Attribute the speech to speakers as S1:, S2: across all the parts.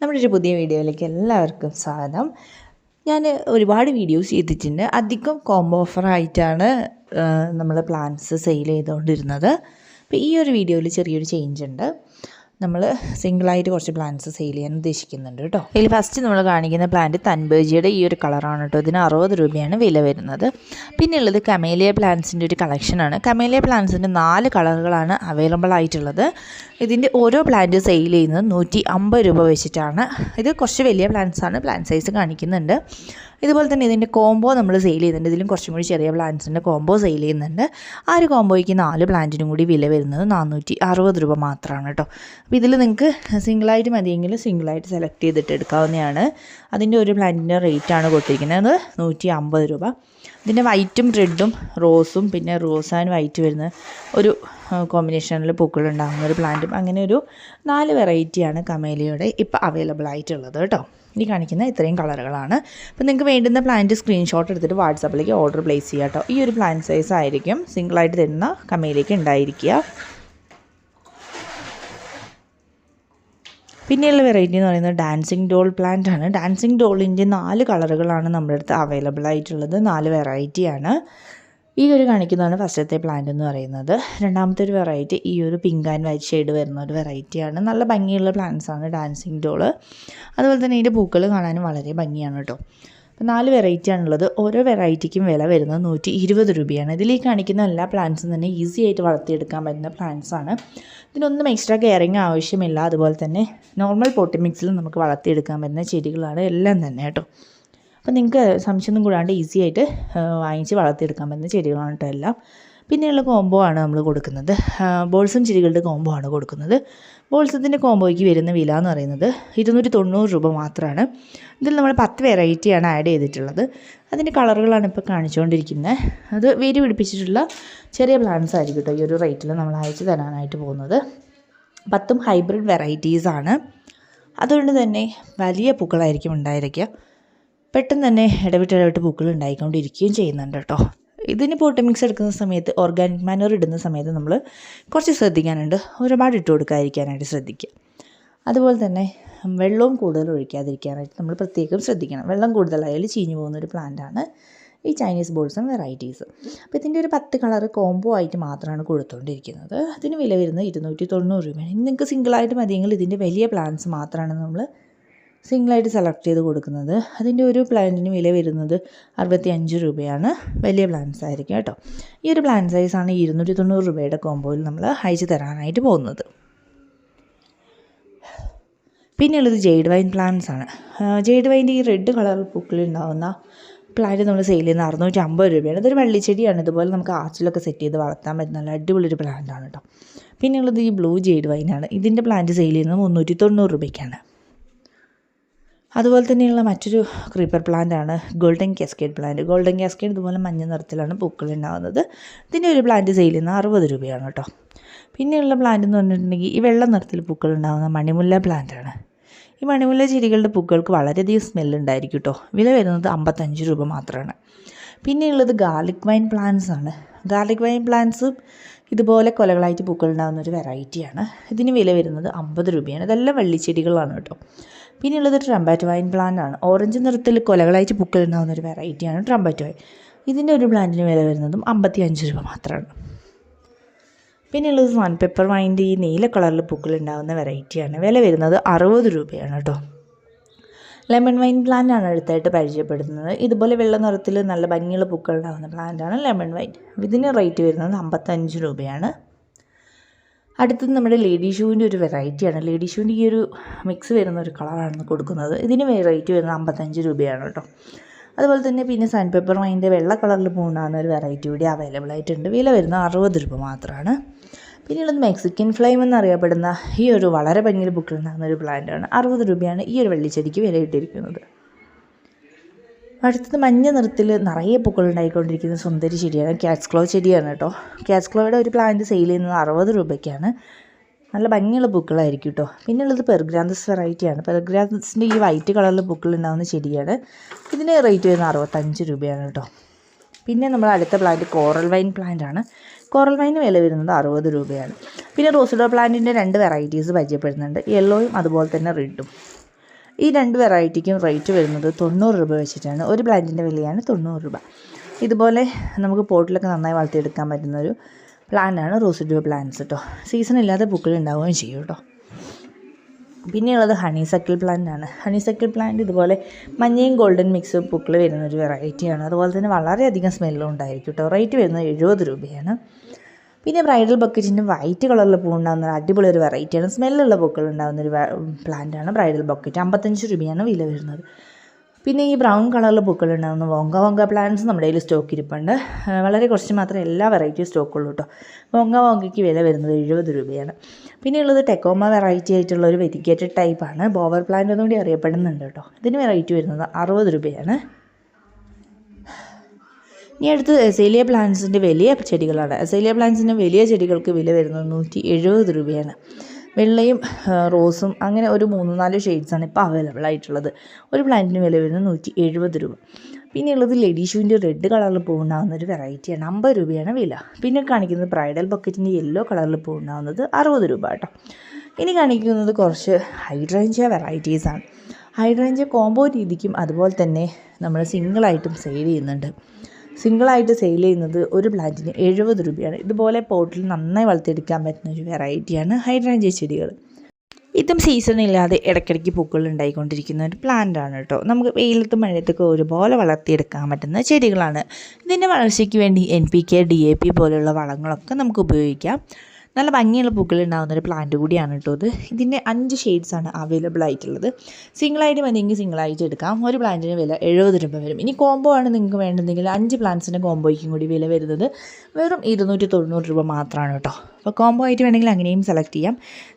S1: നമ്മുടെ ഒരു പുതിയ വീഡിയോയിലേക്ക് എല്ലാവർക്കും സ്വാഗതം. ഞാൻ ഒരുപാട് വീഡിയോസ് ചെയ്തിട്ടുണ്ട്. അധികം കോംബോ ഓഫറായിട്ടാണ് നമ്മൾ പ്ലാൻസ് സെയിൽ ചെയ്തുകൊണ്ടിരുന്നത്. അപ്പോൾ ഈ ഒരു വീഡിയോയിൽ ചെറിയൊരു ചേഞ്ച് ഉണ്ട്. നമ്മൾ സിംഗിളായിട്ട് കുറച്ച് പ്ലാന്റ്സ് സെയിൽ ചെയ്യാൻ ഉദ്ദേശിക്കുന്നുണ്ട് കേട്ടോ. ഇതിൽ ഫസ്റ്റ് നമ്മൾ കാണിക്കുന്ന പ്ലാന്റ് തൻബേജിയുടെ ഈ ഒരു കളറാണ് കേട്ടോ. ഇതിന് അറുപത് രൂപയാണ് വില വരുന്നത്. പിന്നെ ഉള്ളത് കമേലിയ പ്ലാന്റ്സിന്റെ ഒരു കളക്ഷനാണ് കമേലിയ പ്ലാന്റ്സിന്റെ നാല് കളറുകളാണ് അവൈലബിൾ ആയിട്ടുള്ളത്. ഇതിന്റെ ഓരോ പ്ലാന്റ് സെയിൽ ചെയ്യുന്നത് നൂറ്റി അമ്പത് രൂപ വെച്ചിട്ടാണ്. ഇത് കുറച്ച് വലിയ പ്ലാന്റ്സാണ് പ്ലാന്റ് സൈസ് കാണിക്കുന്നുണ്ട്. ഇതുപോലെ തന്നെ ഇതിന്റെ കോംബോ നമ്മൾ സെയിൽ ചെയ്യുന്നുണ്ട് ഇതിലും കുറച്ചും കൂടി ചെറിയ പ്ലാന്റ്സിന്റെ കോംബോ സെയിൽ ചെയ്യുന്നുണ്ട്. ആ ഒരു കോംബോയ്ക്ക് നാല് പ്ലാന്റിനും കൂടി വില വരുന്നത് നാനൂറ്റി അറുപത് രൂപ മാത്രമാണ് കേട്ടോ അപ്പോൾ ഇതിൽ നിങ്ങൾക്ക് സിംഗിളായിട്ട് മതിയെങ്കിൽ സിംഗിളായിട്ട് സെലക്ട് ചെയ്തിട്ട് എടുക്കാവുന്നതാണ്. അതിന്റെ ഒരു പ്ലാന്റിന്റെ ആണ് കൊടുത്തിരിക്കുന്നത്. നൂറ്റി അമ്പത് രൂപ. ഇതിന്റെ വൈറ്റും റെഡും റോസും പിന്നെ റോസ് ആൻഡ് വൈറ്റ് വരുന്ന ഒരു കോമ്പിനേഷനിൽ പൂക്കൾ ഉണ്ടാകുന്ന ഒരു പ്ലാന്റും അങ്ങനെ ഒരു നാല് വെറൈറ്റിയാണ് കമേലിയുടെ ഇപ്പോൾ അവൈലബിൾ ആയിട്ടുള്ളത് കേട്ടോ ഈ കാണിക്കുന്ന ഇത്രയും കളറുകളാണ്. അപ്പോൾ നിങ്ങൾക്ക് വേണ്ടുന്ന പ്ലാന്റ് സ്ക്രീൻഷോട്ട് എടുത്തിട്ട് വാട്സാപ്പിലേക്ക് ഓർഡർ പ്ലേസ് ചെയ്യുക കേട്ടോ. ഈ ഒരു പ്ലാന്റ് സൈസ് ആയിരിക്കും സിംഗിളായിട്ട് തരുന്ന കമ്മയിലേക്ക് ഉണ്ടായിരിക്കുക. പിന്നെയുള്ള വെറൈറ്റി എന്ന് പറയുന്നത് ഡാൻസിങ് ഡോൾ പ്ലാന്റ് ആണ്. ഡാൻസിങ് ഡോളിന്റെ നാല് കളറുകളാണ് നമ്മുടെ അടുത്ത് അവൈലബിൾ ആയിട്ടുള്ളത്. നാല് വെറൈറ്റിയാണ് ഈ ഒരു കാണിക്കുന്നതാണ് ഫസ്റ്റത്തെ പ്ലാന്റ് എന്ന് പറയുന്നത്. രണ്ടാമത്തെ ഒരു വെറൈറ്റി ഈ ഒരു പിങ്ക് ആൻഡ് വൈറ്റ് ഷെയ്ഡ് വരുന്ന ഒരു വെറൈറ്റിയാണ് നല്ല ഭംഗിയുള്ള പ്ലാന്റ്സ് ആണ് ഡാൻസിങ് ഡോൾ അതുപോലെ തന്നെ ഇതിന്റെ പൂക്കൾ കാണാനും വളരെ ഭംഗിയാണ് കേട്ടോ അപ്പോൾ നാല് വെറൈറ്റിയാണുള്ളത് ഓരോ വെറൈറ്റിക്കും വില വരുന്നത് നൂറ്റി ഇരുപത് രൂപയാണ്. ഇതിൽ കാണിക്കുന്ന എല്ലാ പ്ലാന്റ്സും തന്നെ ഈസി ആയിട്ട് വളർത്തിയെടുക്കാൻ പറ്റുന്ന പ്ലാന്റ്സ് ആണ്. ഇതിനൊന്നും എക്സ്ട്രാ കെയറിങ് ആവശ്യമില്ല. അതുപോലെ തന്നെ നോർമൽ പോട്ടി മിക്സിൽ നമുക്ക് വളർത്തിയെടുക്കാൻ പറ്റുന്ന ചെടികളാണ് എല്ലാം തന്നെ കേട്ടോ അപ്പോൾ നിങ്ങൾക്ക് സംശയമൊന്നും കൂടാണ്ട് ഈസി ആയിട്ട് വാങ്ങിച്ച് വളർത്തിയെടുക്കാൻ പറ്റുന്ന ചെടികളാണ് കേട്ടോ എല്ലാം. പിന്നെയുള്ള കോംബോ ആണ് നമ്മൾ കൊടുക്കുന്നത്. ബോൾസും ചെടികളുടെ കോംബോ ആണ് കൊടുക്കുന്നത്. ബോൾസത്തിന്റെ കോംബോയ്ക്ക് വരുന്ന വില എന്ന് പറയുന്നത് ഇരുന്നൂറ്റി തൊണ്ണൂറ് രൂപ മാത്രമാണ് ഇതിൽ നമ്മൾ പത്ത് വെറൈറ്റിയാണ് ആഡ് ചെയ്തിട്ടുള്ളത്. അതിന്റെ കളറുകളാണ് ഇപ്പോൾ കാണിച്ചുകൊണ്ടിരിക്കുന്നത് അത് വേര് പിടിപ്പിച്ചിട്ടുള്ള ചെറിയ പ്ലാന്റ്സ് ആയിരിക്കും കേട്ടോ ഈ ഒരു റേറ്റിൽ നമ്മൾ അയച്ചു തരാനായിട്ട് പോകുന്നത്. പത്തും ഹൈബ്രിഡ് വെറൈറ്റീസാണ് അതുകൊണ്ട് തന്നെ വലിയ പൂക്കളായിരിക്കും ഉണ്ടായിരിക്കുക. പെട്ടെന്ന് തന്നെ ഇടവിട്ട് ഇടവിട്ട് പൂക്കൾ ഉണ്ടായിക്കൊണ്ടിരിക്കുകയും ചെയ്യുന്നുണ്ട് കേട്ടോ. ഇതിന് പോട്ട് മിക്സ് എടുക്കുന്ന സമയത്ത് ഓർഗാനിക് മാനർ ഇടുന്ന സമയത്ത് നമ്മൾ കുറച്ച് ശ്രദ്ധിക്കാനുണ്ട്. ഒരുപാട് ഇട്ട് കൊടുക്കാതിരിക്കാനായിട്ട് ശ്രദ്ധിക്കുക. അതുപോലെ തന്നെ വെള്ളവും കൂടുതൽ ഒഴിക്കാതിരിക്കാനായിട്ട് നമ്മൾ പ്രത്യേകം ശ്രദ്ധിക്കണം. വെള്ളം കൂടുതലായാലും ചീഞ്ഞു പോകുന്ന ഒരു പ്ലാന്റാണ് ഈ ചൈനീസ് ബോൾസും വെറൈറ്റീസ് അപ്പോൾ ഇതിന്റെ ഒരു പത്ത് കളർ കോംബോ ആയിട്ട് മാത്രമാണ് കൊടുത്തുകൊണ്ടിരിക്കുന്നത് അതിന് വില വരുന്നത് ഇരുന്നൂറ്റി തൊണ്ണൂറ് രൂപയാണ്. നിങ്ങൾക്ക് സിംഗിളായിട്ട് മതിയെങ്കിൽ ഇതിന്റെ വലിയ പ്ലാന്റ്സ് മാത്രമാണ് നമ്മൾ സിംഗിളായിട്ട് സെലക്ട് ചെയ്ത് കൊടുക്കുന്നത്. അതിന്റെ ഒരു പ്ലാന്റിന് വില വരുന്നത് അറുപത്തി അഞ്ച് രൂപയാണ്. വലിയ പ്ലാന്റ്സ് ആയിരിക്കും കേട്ടോ. ഈ ഒരു പ്ലാന്റ് സൈസാണ് ഇരുന്നൂറ്റി തൊണ്ണൂറ് രൂപയുടെ കോമ്പോയിൽ നമ്മൾ അയച്ചു തരാനായിട്ട് പോകുന്നത്. പിന്നെയുള്ളത് ജെയ്ഡ് വൈൻ പ്ലാന്റ്സ് ആണ്. ജെയ്ഡ് വൈന്റെ ഈ റെഡ് കളർ പൂക്കളുണ്ടാവുന്ന പ്ലാന്റ് നമ്മൾ സെയിൽ ചെയ്യുന്ന അറുന്നൂറ്റി അമ്പത് രൂപയാണ്. ഇതൊരു വള്ളിച്ചെടിയാണ്. ഇതുപോലെ നമുക്ക് ആച്ചിലൊക്കെ സെറ്റ് ചെയ്ത് വളർത്താൻ പറ്റുന്ന നല്ല അടിപൊളി ഒരു പ്ലാന്റ് ആണ് കേട്ടോ. പിന്നെയുള്ളത് ഈ ബ്ലൂ ജെയ്ഡ് വൈനാണ്. ഇതിന്റെ പ്ലാന്റ് സെയിൽ ചെയ്യുന്നത് മുന്നൂറ്റി തൊണ്ണൂറ് രൂപയ്ക്കാണ്. അതുപോലെ തന്നെയുള്ള മറ്റൊരു ക്രീപ്പർ പ്ലാന്റ് ആണ് golden cascade plant golden cascade ഇതുപോലെ മഞ്ഞ നിറത്തിലാണ് പൂക്കൾ ഉണ്ടാകുന്നത്. ഇതിന്റെ ഒരു പ്ലാന്റ് സെയിൽ ചെയ്യുന്നത് അറുപത് രൂപയാണ് കേട്ടോ. പിന്നെയുള്ള പ്ലാന്റ് എന്ന് പറഞ്ഞിട്ടുണ്ടെങ്കിൽ ഈ വെള്ള നിറത്തിൽ പൂക്കൾ ഉണ്ടാകുന്ന മണിമുല്ല പ്ലാന്റ് ആണ്. ഈ മണിമുല്ല ചെടികളുടെ പൂക്കൾക്ക് വളരെയധികം ഉണ്ടായിരിക്കും കേട്ടോ. വില വരുന്നത് അമ്പത്തഞ്ച് രൂപ മാത്രമാണ്. പിന്നെയുള്ളത് ഗാർലിക് വൈൻ പ്ലാന്റ്സ് ആണ്. ഗാർലിക് വൈൻ പ്ലാന്റ്സും ഇതുപോലെ കൊലകളായിട്ട് പൂക്കൾ ഉണ്ടാകുന്ന ഒരു വെറൈറ്റിയാണ് ഇതിന് വില വരുന്നത് അമ്പത് രൂപയാണ്. ഇതെല്ലാം വള്ളിച്ചെടികളാണ് കേട്ടോ. പിന്നെയുള്ളത് ട്രംബാറ്റ് വൈൻ പ്ലാന്റ് ആണ്. ഓറഞ്ച് നിറത്തിൽ കൊലകളായിട്ട് പൂക്കൾ ഉണ്ടാകുന്ന ഒരു വെറൈറ്റിയാണ് ട്രംബാറ്റ് വൈൻ ഇതിന്റെ ഒരു പ്ലാന്റിന് വില വരുന്നതും അമ്പത്തി അഞ്ച് രൂപ മാത്രമാണ് പിന്നെയുള്ളത് സൺ പെപ്പർ വൈന്റെ ഈ നീല കളറിൽ പൂക്കൾ ഉണ്ടാകുന്ന വെറൈറ്റിയാണ് വില വരുന്നത് അറുപത് രൂപയാണ് കേട്ടോ ലെമൺ വൈൻ പ്ലാന്റ് ആണ് അടുത്തായിട്ട് പരിചയപ്പെടുന്നത് ഇതുപോലെ വെള്ള നിറത്തിൽ നല്ല ഭംഗിയുള്ള പൂക്കൾ ഉണ്ടാകുന്ന പ്ലാന്റാണ് ലെമൺ വൈൻ ഇതിന് റേറ്റ് വരുന്നത് അമ്പത്തഞ്ച് രൂപയാണ്. അടുത്തത് നമ്മുടെ ലേഡി ഷൂവിന്റെ ഒരു വെറൈറ്റിയാണ് ലേഡി ഷൂവിന്റെ ഈ ഒരു മിക്സ് വരുന്ന ഒരു കളറാണ് കൊടുക്കുന്നത്. ഇതിന് വെറൈറ്റി വരുന്നത് അമ്പത്തഞ്ച് രൂപയാണ് കേട്ടോ. അതുപോലെ തന്നെ പിന്നെ സാൻഡ് പേപ്പർ വൈന്റെ വെള്ള കളറിൽ പോകുന്ന ഒരു വെറൈറ്റി കൂടി അവൈലബിൾ ആയിട്ടുണ്ട്. വില വരുന്നത് അറുപത് രൂപ മാത്രമാണ് പിന്നെയുള്ളത് മെക്സിക്കൻ ഫ്ലെയിം എന്നറിയപ്പെടുന്ന ഈ ഒരു വളരെ ഭംഗിയിൽ ബുക്കിൽ ഉണ്ടാകുന്ന ഒരു പ്ലാന്റാണ് അറുപത് രൂപയാണ് ഈ ഒരു വെള്ളിച്ചെടിക്ക് വില ഇട്ടിരിക്കുന്നത് അടുത്തത് മഞ്ഞ നിറത്തിൽ നിറയെ പൂക്കൾ ഉണ്ടായിക്കൊണ്ടിരിക്കുന്ന സുന്ദരി ചെടിയാണ്. ക്യാറ്റ്സ് ക്ലോ ചെടിയാണ് കേട്ടോ ക്യാറ്റ്സ് ക്ലോയുടെ ഒരു പ്ലാന്റ് സെയിൽ ചെയ്യുന്നത് അറുപത് രൂപയ്ക്കാണ്. നല്ല ഭംഗിയുള്ള പൂക്കളായിരിക്കും കേട്ടോ പിന്നെ ഉള്ളത് പെർഗ്രാന്തസ് വെറൈറ്റിയാണ് പെർഗ്രാന്തസിന്റെ ഈ വൈറ്റ് കളറിൽ പൂക്കൾ ഉണ്ടാകുന്ന ചെടിയാണ്. ഇതിന് റേറ്റ് വരുന്നത് അറുപത്തഞ്ച് രൂപയാണ് കേട്ടോ പിന്നെ നമ്മൾ അടുത്ത പ്ലാന്റ് കോറൽ വൈൻ പ്ലാന്റ് ആണ്. കോറൽ വൈൻ വില വരുന്നത് അറുപത് രൂപയാണ്. പിന്നെ റോസിഡോ പ്ലാന്റിന്റെ രണ്ട് വെറൈറ്റീസ് പരിചയപ്പെടുന്നുണ്ട്. യെല്ലോയും അതുപോലെ തന്നെ റെഡും ഈ രണ്ട് വെറൈറ്റിക്കും റേറ്റ് വരുന്നത് തൊണ്ണൂറ് രൂപ വെച്ചിട്ടാണ്. ഒരു പ്ലാന്റിന്റെ വിലയാണ് തൊണ്ണൂറ് രൂപ. ഇതുപോലെ നമുക്ക് പോട്ടിലൊക്കെ നന്നായി വളർത്തിയെടുക്കാൻ പറ്റുന്നൊരു പ്ലാന്റാണ് റോസിഡ്യൂ പ്ലാന്റ്സ് കേട്ടോ സീസൺ ഇല്ലാതെ പൂക്കൾ ഉണ്ടാവുകയും ചെയ്യും കേട്ടോ പിന്നെയുള്ളത് ഹണി സക്കിൾ പ്ലാന്റ് ആണ് ഹണി സക്കിൾ പ്ലാന്റ് ഇതുപോലെ മഞ്ഞയും ഗോൾഡൻ മിക്സ് പൂക്കൾ വരുന്നൊരു വെറൈറ്റിയാണ്. അതുപോലെ തന്നെ വളരെയധികം സ്മെല്ലും ഉണ്ടായിരിക്കും കേട്ടോ റേറ്റ് വരുന്നത് എഴുപത് രൂപയാണ്. പിന്നെ ബ്രൈഡൽ ബക്കറ്റിന്റെ വൈറ്റ് കളറിൽ പൂ ഉണ്ടാകുന്ന അടിപൊളി ഒരു വെറൈറ്റിയാണ് സ്മെല്ലുള്ള പൂക്കൾ ഉണ്ടാകുന്ന ഒരു പ്ലാന്റാണ് ബ്രൈഡൽ ബക്കറ്റ് അമ്പത്തഞ്ച് രൂപയാണ് വില വരുന്നത്. പിന്നെ ഈ ബ്രൗൺ കളറിൽ പൂക്കൾ ഉണ്ടാകുന്ന വോങ്ക വോങ്ക പ്ലാന്റ്സ് നമ്മുടെ കയ്യിൽ സ്റ്റോക്ക് ഇരിപ്പുണ്ട്. വളരെ കുറച്ച് മാത്രമേ എല്ലാ വെറൈറ്റിയും സ്റ്റോക്കുള്ളൂ കേട്ടോ വോങ്ക വോങ്കയ്ക്ക് വില വരുന്നത് എഴുപത് രൂപയാണ്. പിന്നെ ഉള്ളത് ടെക്കോമ വെറൈറ്റി ആയിട്ടുള്ള ഒരു വെരിക്കേറ്റഡ് ടൈപ്പാണ് ബോവർ പ്ലാന്റ് എന്നുകൂടി അറിയപ്പെടുന്നുണ്ട് കേട്ടോ ഇതിന് വെറൈറ്റി വരുന്നത് അറുപത് രൂപയാണ്. ഇനി അടുത്ത് എസൈലിയ പ്ലാന്റ്സിന്റെ വലിയ ചെടികളാണ്. എസൈലിയ പ്ലാന്റ്സിന്റെ വലിയ ചെടികൾക്ക് വില വരുന്നത് നൂറ്റി എഴുപത് രൂപയാണ്. വെള്ളയും റോസും അങ്ങനെ ഒരു മൂന്ന് നാല് ഷെയ്ഡ്സാണ് ഇപ്പോൾ അവൈലബിൾ ആയിട്ടുള്ളത്. ഒരു പ്ലാന്റിന് വില വരുന്നത് നൂറ്റി എഴുപത് രൂപ. പിന്നെ ഉള്ളത് ലഡീഷുവിന്റെ റെഡ് കളറിൽ പൂവുണ്ടാകുന്ന ഒരു വെറൈറ്റിയാണ് അമ്പത് രൂപയാണ് വില. പിന്നെ കാണിക്കുന്നത് ബ്രൈഡൽ ബക്കറ്റിന്റെ യെല്ലോ കളറിൽ പൂവുണ്ടാകുന്നത് അറുപത് രൂപ കേട്ടോ. ഇനി കാണിക്കുന്നത് കുറച്ച് ഹൈഡ്രേഞ്ച വെറൈറ്റീസാണ് ഹൈഡ്രേഞ്ച കോംബോ രീതിക്കും അതുപോലെ തന്നെ നമ്മൾ സിംഗിളായിട്ടും സെയിൽ ചെയ്യുന്നുണ്ട്. സിംഗിളായിട്ട് സെയിൽ ചെയ്യുന്നത് ഒരു പ്ലാന്റിന് എഴുപത് രൂപയാണ്. ഇതുപോലെ പോട്ടിൽ നന്നായി വളർത്തിയെടുക്കാൻ പറ്റുന്ന ഒരു വെറൈറ്റിയാണ് ഹൈഡ്രാഞ്ച ചെടികൾ. ഇതും സീസൺ ഇല്ലാതെ ഇടയ്ക്കിടയ്ക്ക് പൂക്കൾ ഉണ്ടായിക്കൊണ്ടിരിക്കുന്ന ഒരു പ്ലാന്റ് ആണ് കേട്ടോ. നമുക്ക് വെയിലത്തും മഴയത്തൊക്കെ ഒരുപോലെ വളർത്തിയെടുക്കാൻ പറ്റുന്ന ചെടികളാണ്. ഇതിന്റെ വളർച്ചയ്ക്ക് വേണ്ടി N P K D A P പോലെയുള്ള വളങ്ങളൊക്കെ നമുക്ക് ഉപയോഗിക്കാം. നല്ല ഭംഗിയുള്ള പൂക്കൾ ഉണ്ടാകുന്ന ഒരു പ്ലാന്റ് കൂടിയാണ് കേട്ടോ ഇത്. ഇതിന്റെ അഞ്ച് ഷെയ്ഡ്സ് ആണ് അവൈലബിൾ ആയിട്ടുള്ളത്. സിംഗിളായിട്ട് സിംഗിൾ സിംഗിളായിട്ട് എടുക്കാം. ഒരു പ്ലാന്റിന് വില എഴുപത് രൂപ വരും. ഇനി കോംബോ ആണ് നിങ്ങൾക്ക് വേണ്ടതെങ്കിൽ അഞ്ച് പ്ലാന്റ്സിന്റെ കോംബോയ്ക്കും കൂടി വില വരുന്നത് വെറും ഇരുന്നൂറ്റി തൊണ്ണൂറ് രൂപ മാത്രമാണ് കേട്ടോ. അപ്പോൾ കോംബോ ആയിട്ട് വേണമെങ്കിൽ അങ്ങനെയും സെലക്ട് ചെയ്യാം.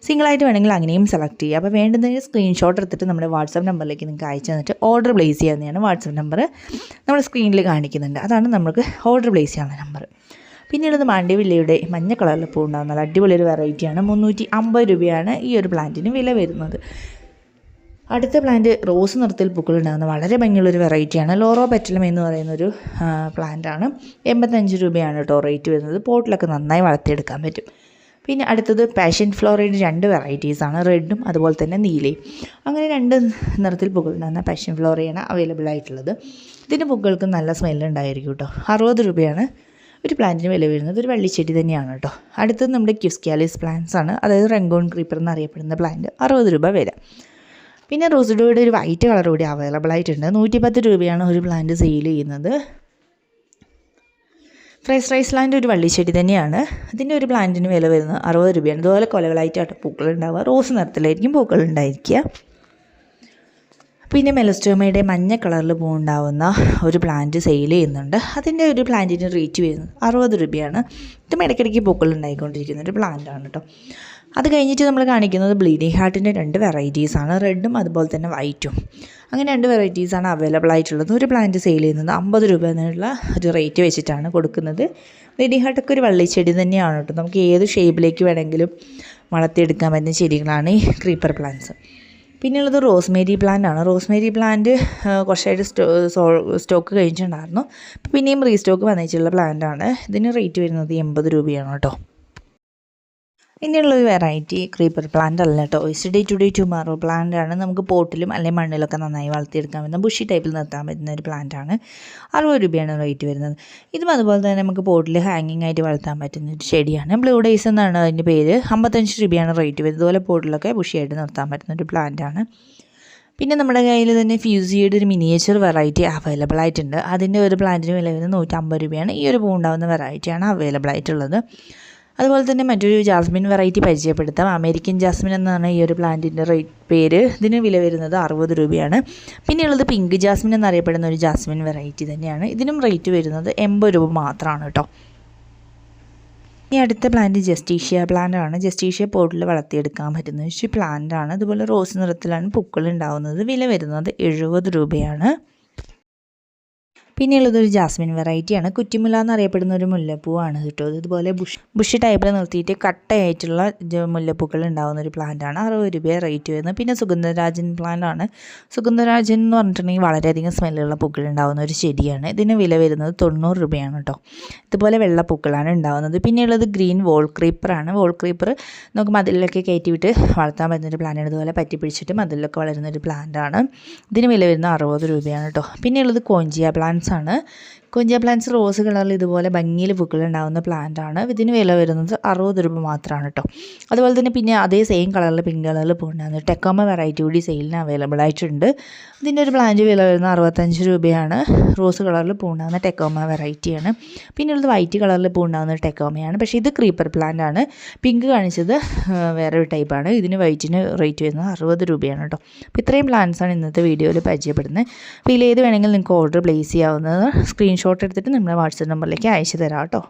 S1: സിംഗിളായിട്ട് വേണമെങ്കിൽ അങ്ങനെയും സെലക്ട് ചെയ്യാം. അപ്പോൾ വേണ്ടുന്നതിന് സ്ക്രീൻഷോട്ട് എടുത്തിട്ട് നമ്മുടെ വാട്സാപ്പ് നമ്പറിലേക്ക് നിങ്ങൾക്ക് അയച്ചു തന്നിട്ട് ഓർഡർ പ്ലേസ് ചെയ്യാവുന്നതാണ് വാട്സാപ്പ് നമ്പർ നമ്മുടെ സ്ക്രീനിൽ കാണിക്കുന്നുണ്ട്. അതാണ് നമുക്ക് ഓർഡർ പ്ലേസ് ചെയ്യാവുന്ന നമ്പർ പിന്നെയുള്ളത് മാണ്ടിവില്ലയുടെ മഞ്ഞ കളറിൽ പൂ ഉണ്ടാകുന്ന നല്ല അടിപൊളി ഒരു വെറൈറ്റിയാണ് മുന്നൂറ്റി അമ്പത് രൂപയാണ് ഈ ഒരു പ്ലാന്റിന് വില വരുന്നത്. അടുത്ത പ്ലാന്റ് റോസ് നിറത്തിൽ പൂക്കളുണ്ടാകുന്ന വളരെ ഭംഗിയുള്ളൊരു വെറൈറ്റിയാണ് ലോറോ പെറ്റലം എന്ന് പറയുന്ന ഒരു പ്ലാന്റാണ് എൺപത്തഞ്ച് രൂപയാണ് കേട്ടോ റേറ്റ് വരുന്നത്. പോട്ടിലൊക്കെ നന്നായി വളർത്തിയെടുക്കാൻ പറ്റും. പിന്നെ അടുത്തത് പാഷൻ ഫ്ലോറയുടെ രണ്ട് വെറൈറ്റീസാണ് റെഡും അതുപോലെ തന്നെ നീലയും. അങ്ങനെ രണ്ട് നിറത്തിൽ പൂക്കളുണ്ടാകുന്ന പാഷൻ ഫ്ലോറയാണ് അവൈലബിൾ ആയിട്ടുള്ളത്. ഇതിന് പൂക്കൾക്ക് നല്ല സ്മെല്ലുണ്ടായിരിക്കും കേട്ടോ. അറുപത് രൂപയാണ് ഒരു പ്ലാന്റിന് വില വരുന്നത് ഒരു വള്ളിച്ചെടി തന്നെയാണ് കേട്ടോ. അടുത്തത് നമ്മുടെ ക്യുസ്ക്യാലിസ് പ്ലാന്റ്സ് ആണ്. അതായത് റെങ്കോൺ ക്രീപ്പർ എന്നറിയപ്പെടുന്ന പ്ലാന്റ് അറുപത് രൂപ വില. പിന്നെ റോസിഡോയുടെ ഒരു വൈറ്റ് കളർ കൂടി അവൈലബിൾ ആയിട്ടുണ്ട്. നൂറ്റിപ്പത്ത് രൂപയാണ് ഒരു പ്ലാന്റ് സെയിൽ ചെയ്യുന്നത്. ഫ്രൈസ് റൈസ് ലാൻഡ് ഒരു വള്ളിച്ചെടി തന്നെയാണ്. അതിന്റെ ഒരു പ്ലാന്റിന് വില വരുന്നത് അറുപത് രൂപയാണ്. ഇതുപോലെ കൊലകളായിട്ടാണ് പൂക്കൾ ഉണ്ടാവുക. റോസ് നിറത്തിലായിരിക്കും പൂക്കൾ ഉണ്ടായിരിക്കുക. പിന്നെ മെലസ്റ്റോമയുടെ മഞ്ഞ കളറിൽ പൂവുണ്ടാവുന്ന ഒരു പ്ലാന്റ് സെയിൽ ചെയ്യുന്നുണ്ട്. അതിന്റെ ഒരു പ്ലാന്റിന് റേറ്റ് വരുന്നത് അറുപത് രൂപയാണ്. ഇതും ഇടയ്ക്കിടയ്ക്ക് പൂക്കൾ ഉണ്ടായിക്കൊണ്ടിരിക്കുന്ന ഒരു പ്ലാന്റാണ് കേട്ടോ അത് കഴിഞ്ഞിട്ട് നമ്മൾ കാണിക്കുന്നത് ബ്ലീഡിംഗ് ഹാർട്ടിന്റെ രണ്ട് വെറൈറ്റീസാണ് റെഡും അതുപോലെ തന്നെ വൈറ്റും അങ്ങനെ രണ്ട് വെറൈറ്റീസാണ് അവൈലബിൾ ആയിട്ടുള്ളത്. ഒരു പ്ലാന്റ് സെയിൽ ചെയ്യുന്നത് അമ്പത് രൂപ എന്നുള്ള ഒരു റേറ്റ് വെച്ചിട്ടാണ് കൊടുക്കുന്നത്. ബ്ലീഡിംഗ് ഹാർട്ടൊക്കെ ഒരു വള്ളിച്ചെടി തന്നെയാണ് കേട്ടോ നമുക്ക് ഏത് ഷേപ്പിലേക്ക് വേണമെങ്കിലും വളർത്തിയെടുക്കാൻ പറ്റുന്ന ചെടികളാണ് ഈ ക്രീപ്പർ പ്ലാന്റ്സ് പിന്നെയുള്ളത് റോസ്മേരി പ്ലാന്റ് ആണ്. റോസ്മേരി പ്ലാന്റ് കുറച്ചായിട്ട് സ്റ്റോ സ്റ്റോക്ക് കഴിഞ്ഞിട്ടുണ്ടായിരുന്നു. പിന്നെയും റീസ്റ്റോക്ക് വന്നിട്ടുള്ള പ്ലാന്റ് ആണ്. ഇതിന് റേറ്റ് വരുന്നത് എൺപത് രൂപയാണ് കേട്ടോ. ഇനിയുള്ളൊരു വെറൈറ്റി ക്രീപ്പർ പ്ലാന്റ് അല്ല കേട്ടോ day to day tomorrow plant ആണ്. നമുക്ക് പോട്ടിലും അല്ലെങ്കിൽ മണ്ണിലൊക്കെ നന്നായി വളർത്തിയെടുക്കാൻ പറ്റുന്ന ബുഷി ടൈപ്പിൽ നിർത്താൻ പറ്റുന്ന ഒരു പ്ലാന്റ് ആണ്. അറുപത് രൂപയാണ് റേറ്റ് വരുന്നത്. ഇതും അതുപോലെ തന്നെ നമുക്ക് പോട്ടിൽ ഹാങ്ങിങ് ആയിട്ട് വളർത്താൻ പറ്റുന്ന ഒരു ചെടിയാണ്. ബ്ലൂ ഡേയ്സ് എന്നാണ് അതിന്റെ പേര്. അമ്പത്തഞ്ച് രൂപയാണ് റേറ്റ് വരുന്നത്. അതുപോലെ പോട്ടിലൊക്കെ ബുഷിയായിട്ട് നിർത്താൻ പറ്റുന്ന ഒരു പ്ലാന്റ് ആണ്. പിന്നെ നമ്മുടെ കയ്യിൽ തന്നെ ഫ്യൂസിയുടെ ഒരു മിനിയേച്ചർ വെറൈറ്റി അവൈലബിൾ ആയിട്ടുണ്ട്. അതിന്റെ ഒരു പ്ലാന്റിന് വില വരുന്നത് നൂറ്റമ്പത് രൂപയാണ്. ഈ ഒരു പൂ ഉണ്ടാകുന്ന വെറൈറ്റിയാണ് അവൈലബിൾ ആയിട്ടുള്ളത്. അതുപോലെ തന്നെ മറ്റൊരു ജാസ്മിൻ വെറൈറ്റി പരിചയപ്പെടുത്താം. അമേരിക്കൻ ജാസ്മിൻ എന്നാണ് ഈ ഒരു പ്ലാന്റിന്റെ റേറ്റ് പേര്. ഇതിന് വില വരുന്നത് അറുപത് രൂപയാണ്. പിന്നെയുള്ളത് പിങ്ക് ജാസ്മിൻ എന്നറിയപ്പെടുന്ന ഒരു ജാസ്മിൻ വെറൈറ്റി തന്നെയാണ്. ഇതിനും റേറ്റ് വരുന്നത് എൺപത് രൂപ മാത്രമാണ് കേട്ടോ. ഇനി അടുത്ത പ്ലാന്റ് ജസ്റ്റീഷ്യ പ്ലാന്റ് ആണ്. ജസ്റ്റീഷ്യ പോട്ടിൽ വളർത്തിയെടുക്കാൻ പറ്റുന്ന ഒരു പ്ലാന്റ് ആണ്. അതുപോലെ റോസ് നിറത്തിലാണ് പൂക്കൾ ഉണ്ടാവുന്നത്. വില വരുന്നത് എഴുപത് രൂപയാണ്. പിന്നെയുള്ളത് ഒരു ജാസ്മിൻ വെറൈറ്റിയാണ് കുറ്റിമുല്ല എന്നറിയപ്പെടുന്ന ഒരു മുല്ലപ്പൂവാണ് കേട്ടോ. ഇതുപോലെ ബുഷ് ബുഷ് ടൈപ്പിൽ നിർത്തിയിട്ട് കട്ടയായിട്ടുള്ള മുല്ലപ്പൂക്കൾ ഉണ്ടാകുന്ന ഒരു പ്ലാന്റാണ് അറുപത് രൂപ റേറ്റ് വരുന്നത്. പിന്നെ സുഗന്ധരാജൻ പ്ലാന്റ് ആണ്. സുഗന്ധരാജൻ എന്ന് പറഞ്ഞിട്ടുണ്ടെങ്കിൽ വളരെയധികം സ്മെല്ലുള്ള പൂക്കൾ ഉണ്ടാകുന്ന ഒരു ചെടിയാണ്. ഇതിന് വില വരുന്നത് തൊണ്ണൂറ് രൂപയാണ് കേട്ടോ. ഇതുപോലെ വെള്ളപ്പൂക്കളാണ് ഉണ്ടാകുന്നത് പിന്നെയുള്ളത് ഗ്രീൻ വോൾ ക്രീപ്പറാണ് വോൾ ക്രീപ്പർ നമുക്ക് മതിലൊക്കെ കയറ്റി വിട്ട് വളർത്താൻ പറ്റുന്ന ഒരു പ്ലാന്റാണ് ഇതുപോലെ പറ്റി പിടിച്ചിട്ട് വളരുന്ന ഒരു പ്ലാന്റാണ് ഇതിന് വില വരുന്നത് അറുപത് രൂപയാണ് കേട്ടോ. പിന്നെയുള്ളത് കോഞ്ചിയ പ്ലാന്റ്സ് ആണ്. കോഞ്ചിയ പ്ലാന്റ്സ് റോസ് കളറിൽ ഇതുപോലെ ഭംഗിയിൽ പ്ലാന്റ് ആണ്. ഇതിന് വില വരുന്നത് അറുപത് രൂപ മാത്രമാണ് കേട്ടോ അതുപോലെ തന്നെ പിന്നെ അതേ സെയിം കളറിൽ പിങ്ക് കളറിൽ പൂണ്ടാകുന്നത് ടെക്കോമ വെറൈറ്റി കൂടി സെയിലിന് അവൈലബിൾ ആയിട്ടുണ്ട്. ഇതിന്റെ ഒരു പ്ലാന്റ് വില വരുന്നത് അറുപത്തഞ്ച് രൂപയാണ്. റോസ് കളറിൽ പൂണ്ടാകുന്ന ടെക്കോമ വെറൈറ്റിയാണ് പിന്നെ പിന്നെയുള്ളത് വൈറ്റ് കളറിൽ പൂണ്ടാകുന്ന ടെക്കോമയാണ് പക്ഷേ ഇത് ക്രീപ്പർ പ്ലാന്റ് ആണ്. പിങ്ക് കാണിച്ചത് വേറെ ഒരു ടൈപ്പാണ് ഇതിന് വൈറ്റിന് റേറ്റ് വരുന്നത് അറുപത് രൂപയാണ് കേട്ടോ അപ്പോൾ ഇത്രയും പ്ലാന്റ്സാണ് ഇന്നത്തെ വീഡിയോയിൽ പരിചയപ്പെടുന്നത്. അപ്പോൾ ഇതിലേത് വേണമെങ്കിലും നിങ്ങൾക്ക് ഓർഡർ പ്ലേസ് ചെയ്യാവുന്നത് സ്ക്രീൻഷോട്ട് എടുത്തിട്ട് നിങ്ങളുടെ വാട്സപ്പ് നമ്പറിലേക്ക് അയച്ചു തരാം കേട്ടോ.